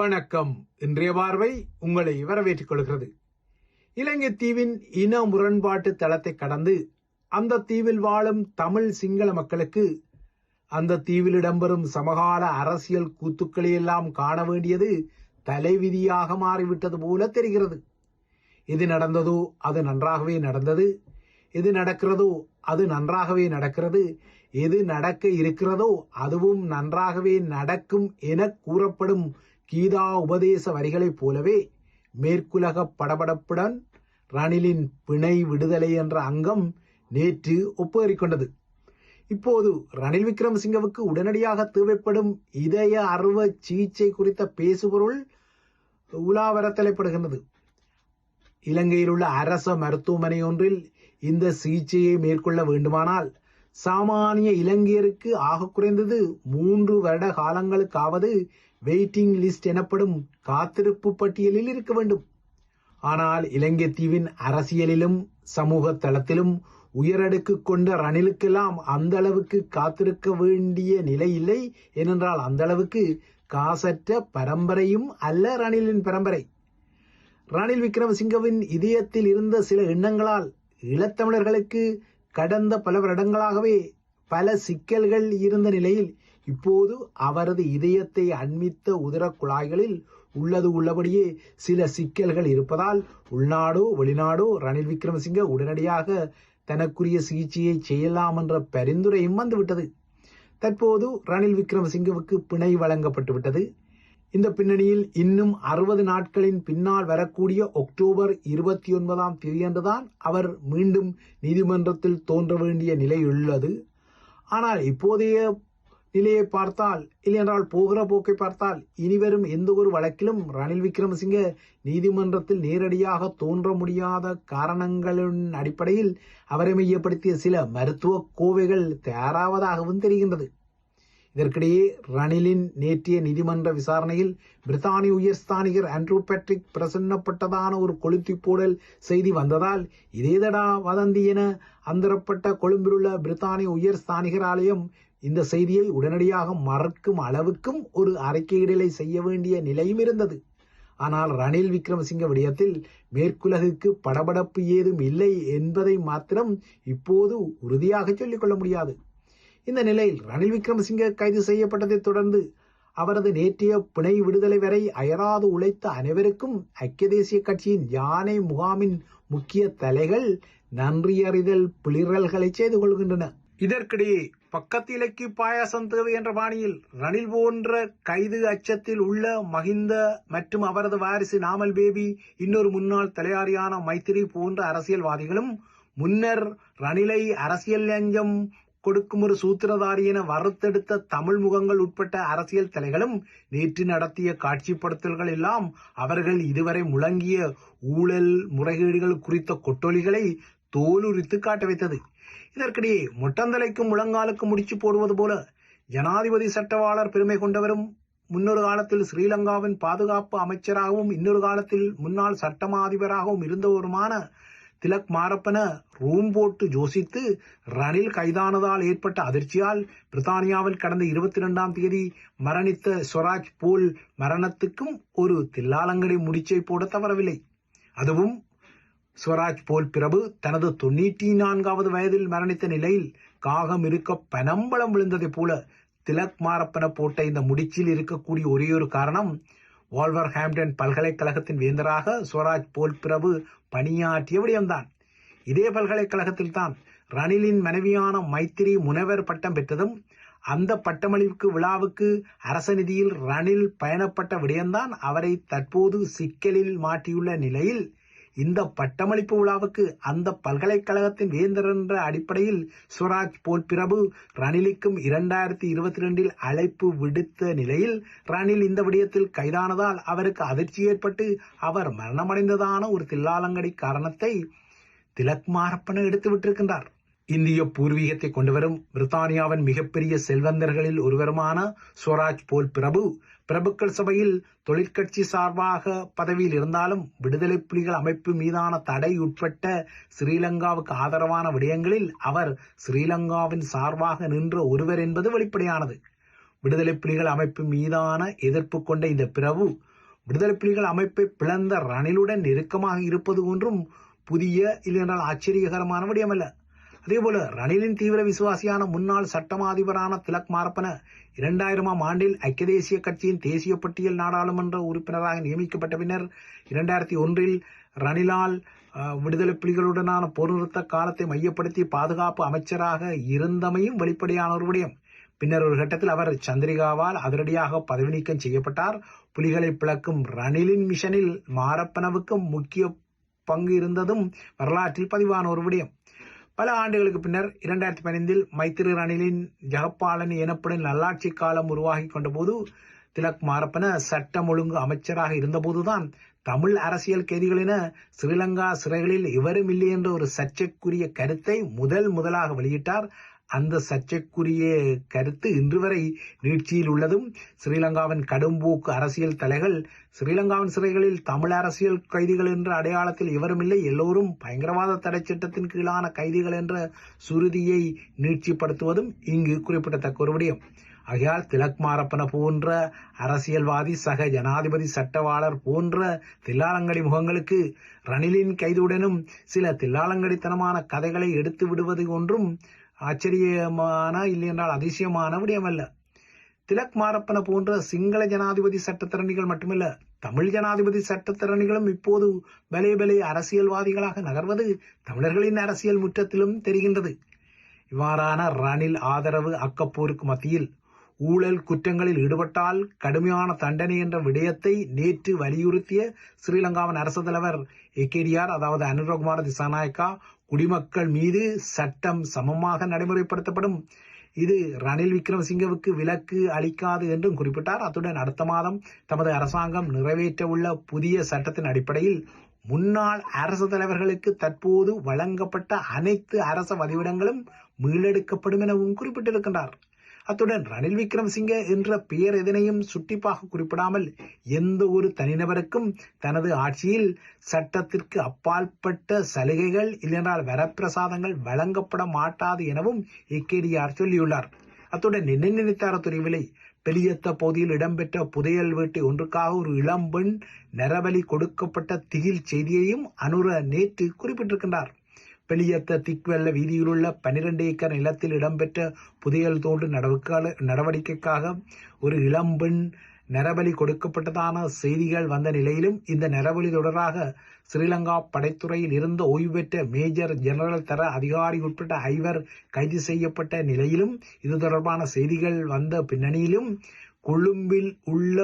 வணக்கம். இன்றைய பார்வை உங்களை வரவேற்றுக் கொள்கிறது. இலங்கை தீவின் இன முரண்பாட்டு தளத்தை கடந்து அந்த தீவில் வாழும் தமிழ் சிங்கள மக்களுக்கு அந்த தீவில் இடம்பெறும் சமகால அரசியல் கூத்துக்களை எல்லாம் காண வேண்டியது தலைவிதியாக மாறிவிட்டது போல தெரிகிறது. எது நடந்ததோ அது நன்றாகவே நடந்தது. எது நடக்கிறதோ அது நன்றாகவே நடக்கிறது. எது நடக்க இருக்கிறதோ அதுவும் நன்றாகவே நடக்கும் என கூறப்படும் கீதா உபதேச வரிகளைப் போலவே மேற்குலக படபடப்புடன் ரணிலின் பிணை விடுதலை என்ற அங்கம் நேற்று ஒப்புகறிக்கொண்டது இப்போது ரணில் விக்ரமசிங்கவுக்கு உடனடியாக தேவைப்படும் இதய அறுவை சிகிச்சை குறித்த பேசுபொருள் உலாவர தலைப்படுகின்றது இலங்கையில் உள்ள அரச மருத்துவமனை ஒன்றில் இந்த சிகிச்சையை மேற்கொள்ள வேண்டுமானால் சாமானிய இலங்கையருக்கு ஆக குறைந்தது மூன்று வருட காலங்களுக்காவது வெயிட்டிங் லிஸ்ட் எனப்படும் காத்திருப்பு பட்டியலில் இருக்க வேண்டும். ஆனால் இலங்கை தீவின் அரசியலிலும் சமூக தளத்திலும் உயரடுக்கு கொண்ட ரணிலுக்கெல்லாம் அந்த அளவுக்கு காத்திருக்க வேண்டிய நிலை இல்லை ஏனென்றால் அந்த அளவுக்கு காசற்ற பரம்பரையும் அல்ல ரணிலின் பரம்பரை. ரணில் விக்ரமசிங்கவின் இதயத்தில் இருந்த சில எண்ணங்களால் ஈழத்தமிழர்களுக்கு கடந்த பல வருடங்களாகவே பல சிக்கல்கள் இருந்த நிலையில் இப்போது அவரது இதயத்தை அண்மித்த உதர குழாய்களில் உள்ளது உள்ளபடியே சில சிக்கல்கள் இருப்பதால் உள்நாடோ வெளிநாடோ ரணில் விக்ரமசிங்க உடனடியாக தனக்குரிய சிகிச்சையை செய்யலாம் என்ற பரிந்துரையும் வந்துவிட்டது. தற்போது ரணில் விக்ரமசிங்கவுக்கு பிணை வழங்கப்பட்டு விட்டது. இந்த பின்னணியில் இன்னும் அறுபது நாட்களின் பின்னால் வரக்கூடிய அக்டோபர் இருபத்தி ஒன்பதாம் தேதியன்றுதான் அவர் மீண்டும் நீதிமன்றத்தில் தோன்ற வேண்டிய நிலை உள்ளது. ஆனால் இப்போதைய நிலையை பார்த்தால் இல்லையென்றால் போகிற போக்கை பார்த்தால் இனிவரும் எந்த ஒரு வழக்கிலும் ரணில் விக்ரமசிங்கே நீதிமன்றத்தில் நேரடியாக தோன்ற முடியாத காரணங்களின் அடிப்படையில் அவரை மையப்படுத்திய சில மருத்துவ கோவைகள் தயாராவதாகவும் தெரிகின்றது. இதற்கிடையே ரணிலின் நேற்றைய நீதிமன்ற விசாரணையில் பிரித்தானிய உயர்ஸ்தானிகர் ஆண்ட்ரூ பேட்ரிக் பிரசன்னப்பட்டதான ஒரு கொளுத்தி போடல் செய்தி வந்ததால் இதேதடா வதந்தி என அந்தரப்பட்ட கொழும்பிலுள்ள பிரித்தானிய உயர்ஸ்தானிகர் ஆலயம் இந்த செய்தியை உடனடியாக மறக்கும் அளவுக்கும் ஒரு அறிக்கையிடலை செய்ய வேண்டிய நிலையும் இருந்தது. ஆனால் ரணில் விக்ரமசிங்க விடயத்தில் மேற்குலகுக்கு படபடப்பு ஏதும் இல்லை என்பதை மாத்திரம் இப்போது உறுதியாக சொல்லிக்கொள்ள முடியாது. இந்த நிலையில் ரணில் விக்ரமசிங்க கைது செய்யப்பட்டதைத் தொடர்ந்து அவரது நேற்றைய பிணை விடுதலை வரை அயராது உழைத்த அனைவருக்கும் ஐக்கிய தேசிய கட்சியின் யானை முகாமின் முக்கிய தலைகள் நன்றியறிதல் பிளிரல்களை செய்து கொள்கின்றன. இதற்கிடையே பக்கத்து இலக்கி பாயாசம் தேவை என்ற பாணியில் ரணில் போன்ற கைது அச்சத்தில் உள்ள மஹிந்த மற்றும் அவரது வாரிசு நாமல் பேபி இன்னொரு முன்னாள் தலையாரியான மைத்திரி போன்ற அரசியல்வாதிகளும் முன்னர் ரணிலை அரசியல் லஞ்சம் கொடுக்கும் ஒரு சூத்திரதாரி என வறுத்தெடுத்த தமிழ் முகங்கள் உட்பட்ட அரசியல் தலைகளும் நேற்று நடத்திய காட்சிப்படுத்தல்கள் எல்லாம் அவர்கள் இதுவரை முழங்கிய ஊழல் முறைகேடுகள் குறித்த கொட்டொலிகளை தோலுரித்து காட்ட வைத்தது. இதற்கிடையே மொட்டந்தலைக்கும் முழங்காலுக்கும் முடிச்சு போடுவது போல ஜனாதிபதி சட்டவாளர் பெருமை கொண்டவரும் முன்னொரு காலத்தில் ஸ்ரீலங்காவின் பாதுகாப்பு அமைச்சராகவும் இன்னொரு காலத்தில் முன்னாள் சட்டமா அதிபராகவும் இருந்தவருமான திலக் மாரப்பன ரூம் போட்டு ஜோசித்து ரணில் கைதானதால் ஏற்பட்ட அதிர்ச்சியால் பிரித்தானியாவில் கடந்த இருபத்தி இரண்டாம் தேதி மரணித்த ஸ்வராஜ் போல் மரணத்துக்கும் ஒரு தில்லாலங்கடி முடிச்சை போட தவறவில்லை. அதுவும் ஸ்வராஜ் போல் பிரபு தனது தொண்ணூற்றி நான்காவது வயதில் மரணித்த நிலையில் காகம் இருக்க பனம்பளம் விழுந்ததைப் போல திலக் மாரப்பன போட்ட இந்த முடிச்சில் இருக்கக்கூடிய ஒரே ஒரு காரணம் வால்வர்ஹாம்டன் பல்கலைக்கழகத்தின் வேந்தராக சுவராஜ் போல் பிரபு பணியாற்றிய விடயம்தான். இதே பல்கலைக்கழகத்தில் தான் ரணிலின் மனைவியான மைத்திரி முனைவர் பட்டம் பெற்றதும் அந்த பட்டமளிப்பு விழாவுக்கு அரச நிதியில் ரணில் பயணப்பட்ட விடயம்தான் அவரை தற்போது சிக்கலில் மாட்டியுள்ள நிலையில் இந்த பட்டமளிப்பு விழாவுக்கு அந்த பல்கலைக்கழகத்தின் வேந்தர் என்ற அடிப்படையில் சுவராஜ் போல் பிரபு ரணிலுக்கும் இரண்டாயிரத்தி இருபத்தி ரெண்டில் அழைப்பு விடுத்த நிலையில் ரணில் இந்த விடயத்தில் கைதானதால் அவருக்கு அதிர்ச்சி ஏற்பட்டு அவர் மரணமடைந்ததான ஒரு தில்லாலங்கடி காரணத்தை திலக் மாரப்பன எடுத்து விட்டிருக்கின்றார். இந்திய பூர்வீகத்தை கொண்டுவரும் பிரித்தானியாவின் மிகப்பெரிய செல்வந்தர்களில் ஒருவருமான ஸ்வராஜ் போல் பிரபு. பிரபுக்கள் சபையில் தொழிற்கட்சி சார்பாக பதவியில் இருந்தாலும் விடுதலை புலிகள் அமைப்பு மீதான தடை உட்பட்ட ஸ்ரீலங்காவுக்கு ஆதரவான விடயங்களில் அவர் ஸ்ரீலங்காவின் சார்பாக நின்ற ஒருவர் என்பது வெளிப்படையானது. விடுதலை புலிகள் அமைப்பு மீதான எதிர்ப்பு கொண்ட இந்த பிரபு விடுதலை புலிகள் அமைப்பை பிளந்த ரணிலுடன் நெருக்கமாக இருப்பது ஒன்றும் புதிய இல்லையென்றால் ஆச்சரியகரமான விடயமல்ல. அதேபோல ரணிலின் தீவிர விசுவாசியான முன்னாள் சட்டமா அதிபரான திலக் மாரப்பன இரண்டாயிரமாம் ஆண்டில் ஐக்கிய தேசிய கட்சியின் தேசிய பட்டியல் நாடாளுமன்ற உறுப்பினராக நியமிக்கப்பட்ட பின்னர் இரண்டாயிரத்தி ஒன்றில் ரணிலால் விடுதலை புலிகளுடனான போர் நிறுத்த காலத்தை மையப்படுத்தி பாதுகாப்பு அமைச்சராக இருந்தமையும் வெளிப்படையான ஒரு விடயம். பின்னர் ஒரு கட்டத்தில் அவர் சந்திரிகாவால் அதிரடியாக பதவி நீக்கம் செய்யப்பட்டார். புலிகளை பிளக்கும் ரணிலின் மிஷனில் மாரப்பனவுக்கும் முக்கிய பங்கு இருந்ததும் வரலாற்றில் பதிவான ஒரு விடயம். பல ஆண்டுகளுக்கு பின்னர் இரண்டாயிரத்தி பதினைந்தில் மைத்திரி ரணிலின் ஜெகப்பாலனி எனப்படும் நல்லாட்சி காலம் உருவாகி கொண்டபோது திலக் மாரப்பன சட்டம் ஒழுங்கு அமைச்சராக இருந்தபோதுதான் தமிழ் அரசியல் கைதிகளின ஸ்ரீலங்கா சிறைகளில் இவரும் இல்லை என்ற ஒரு சர்ச்சைக்குரிய கருத்தை முதல் முதலாக வெளியிட்டார் அந்த சர்ச்சைக்குரிய கருத்து இன்று வரை நீட்சியில் உள்ளதும் ஸ்ரீலங்காவின் கடும்போக்கு அரசியல் தலைகள் ஸ்ரீலங்காவின் சிறைகளில் தமிழ் அரசியல் கைதிகள் என்ற அடையாளத்தில் இவரும் இல்லை எல்லோரும் பயங்கரவாத தடை சட்டத்தின் கீழான கைதிகள் என்ற சுருதியை நீட்சிப்படுத்துவதும் இங்கு குறிப்பிடத்தக்க ஒரு விடயம். ஆகையால் திலக் மாரப்பன போன்ற அரசியல்வாதி சக ஜனாதிபதி சட்டவாளர் போன்ற தில்லாலங்கடி முகங்களுக்கு ரணிலின் கைதுடனும் சில தில்லாலங்கடித்தனமான கதைகளை எடுத்து விடுவது ஒன்றும் ஆச்சரியமான இல்லையென்றால் அதிசயமான விடயமல்ல திலக் மாரப்பன போன்ற சிங்கள ஜனாதிபதி சட்டத்திறனிகள் மட்டுமல்ல தமிழ் ஜனாதிபதி சட்டத்திறனிகளும் இப்போது பலே பலே அரசியல்வாதிகளாக நகர்வது தமிழர்களின் அரசியல் முற்றத்திலும் தெரிகின்றது. இவ்வாறான ரணில் ஆதரவு அக்கப்போருக்கு மத்தியில் ஊழல் குற்றங்களில் ஈடுபட்டால் கடுமையான தண்டனை என்ற விடயத்தை நேற்று வலியுறுத்திய ஸ்ரீலங்காவின் அரசு தலைவர் எகேடிஆர் அதாவது அனுரகுமார திசாநாயக்கா குடிமக்கள் மீது சட்டம் சமமாக நடைமுறைப்படுத்தப்படும். இது ரணில் விக்ரமசிங்கவுக்கு விலக்கு அளிக்காது என்றும் குறிப்பிட்டார். அத்துடன் அடுத்த மாதம் தமது அரசாங்கம் நிறைவேற்றவுள்ள புதிய சட்டத்தின் அடிப்படையில் முன்னாள் அரசு தலைவர்களுக்கு தற்போது வழங்கப்பட்ட அனைத்து அரச வதிவிடங்களும் மீளெடுக்கப்படும் எனவும் குறிப்பிட்டிருக்கின்றார். அத்துடன் ரணில் விக்ரமசிங்க என்ற பெயர் எதனையும் சுட்டிப்பாக குறிப்பிடாமல் எந்த ஒரு தனிநபருக்கும் தனது ஆட்சியில் சட்டத்திற்கு அப்பாற்பட்ட சலுகைகள் இல்லையென்றால் வரப்பிரசாதங்கள் வழங்கப்பட மாட்டாது எனவும் இக்கேடிஆர் சொல்லியுள்ளார். அத்துடன் என்ன நினைத்தார துறைவிலை பெரியத்த பகுதியில் இடம்பெற்ற புதையல் வேட்டை ஒன்றுக்காக ஒரு இளம்பெண் நரபலி கொடுக்கப்பட்ட திகில் செய்தியையும் அனுர நேற்று குறிப்பிட்டிருக்கின்றார். வெளியத்த திக்வெல்ல வீதியிலுள்ள பனிரெண்டு ஏக்கர் நிலத்தில் இடம்பெற்ற புதையல் தோண்டு நடவடிக்கை- நடவடிக்கைக்காக ஒரு இளம்பெண் நரபலி கொடுக்கப்பட்டதான செய்திகள் வந்த நிலையிலும் இந்த நரபலி தொடராக ஸ்ரீலங்கா படைத்துறையில் இருந்த ஓய்வு பெற்ற மேஜர் ஜெனரல் தர அதிகாரி உட்பட்ட ஐவர் கைது செய்யப்பட்ட நிலையிலும் இது தொடர்பான செய்திகள் வந்த பின்னணியிலும் கொழும்பில் உள்ள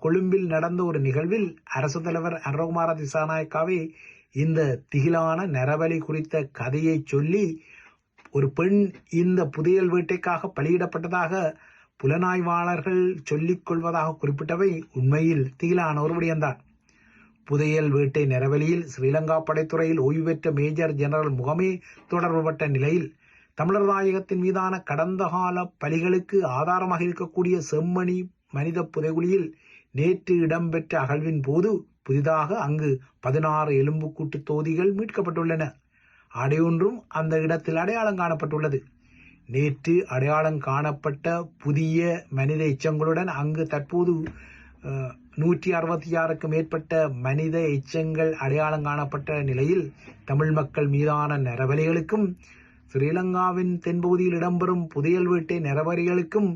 கொழும்பில் நடந்த ஒரு நிகழ்வில் அரசு தலைவர் அனுரகுமார திசாநாயக்காவை இந்த திகிலான நரபலி குறித்த கதையை சொல்லி ஒரு பெண் இந்த புதையல் வேட்டைக்காக பலியிடப்பட்டதாக புலனாய்வாளர்கள் சொல்லிக் கொள்வதாக குறிப்பிட்டவை உண்மையில் திகிலான ஒரு விடயம்தான் புதையல் வேட்டை நரவலியில் ஸ்ரீலங்கா படைத்துறையில் ஓய்வு பெற்ற மேஜர் ஜெனரல் முகமே தொடர்புபட்ட நிலையில் தமிழர் தாயகத்தின் மீதான கடந்த கால பலிகளுக்கு ஆதாரமாக இருக்கக்கூடிய செம்மணி மனித புதைகுழியில் நேற்று இடம்பெற்ற அகழ்வின் போது புதிதாக அங்கு பதினாறு எலும்புக்கூட்டு தொகுதிகள் மீட்கப்பட்டுள்ளன. அடையொன்றும் அந்த இடத்தில் அடையாளம் காணப்பட்டுள்ளது. நேற்று அடையாளம் காணப்பட்ட புதிய மனித எச்சங்களுடன் அங்கு தற்போது நூற்றி அறுபத்தி ஆறுக்கும் மேற்பட்ட மனித எச்சங்கள் அடையாளம் காணப்பட்ட நிலையில் தமிழ் மக்கள் மீதான நரபலிகளுக்கும் ஸ்ரீலங்காவின் தென்பகுதியில் இடம்பெறும் புதையல் வீட்டை நரபலிகளுக்கும்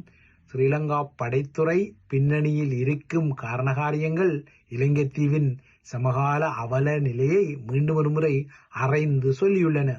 ஸ்ரீலங்கா படைத்துறை பின்னணியில் இருக்கும் காரணகாரியங்கள் இலங்கைத்தீவின் சமகால அவல நிலையை மீண்டும் ஒருமுறை அறைந்து சொல்லியுள்ளன.